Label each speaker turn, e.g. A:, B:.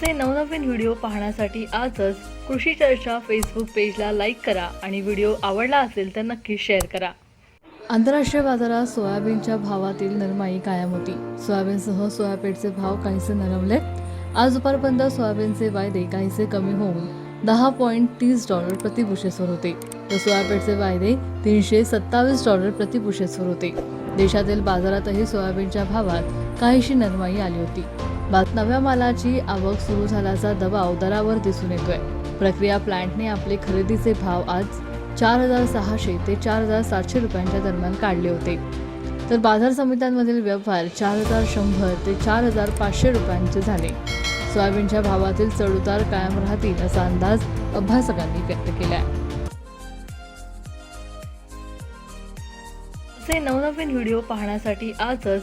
A: आमचे नवनवीन व्हिडिओ पाहण्यासाठी आजच कृषी चर्चा फेसबुक पेजला लाईक करा आणि व्हिडिओ आवडला असेल तर नक्की शेअर करा. आंतरराष्ट्रीय बाजारात सोयाबीनच्या भावातील नरमाई कायम होती. सोयाबीनसह सोयाबीनचे भाव काहीसे नरमले. आज दुपारपर्यंत सोयाबीनचे वायदे काहीसे कमी होऊन दहा पॉईंट तीस डॉलर प्रतिबुशेसवर होते. तर सोयाबीनचे वायदे तीनशे सत्तावीस डॉलर प्रतिबुशेसवर होते. देशातील बाजारातही सोयाबीनच्या भावात काहीशी नरमाई आली होती. नव्या मालाची आवक सुरू झाल्याचा दबाव दरावर दिसून येतोय. प्रक्रिया प्लांटने आपले खरेदीचे भाव आज चार हजार सहाशे ते चार हजार सातशे रुपयांच्या दरम्यान काढले होते. तर बाजार समित्यांमधील व्यवहार चार हजार शंभर ते चार हजार पाचशे रुपयांचे झाले. सोयाबीनच्या भावातील चढउतार कायम राहतील असा अंदाज अभ्यासकांनी व्यक्त केला आहे असे नवनवीन व्हिडिओ पाहण्यासाठी आजच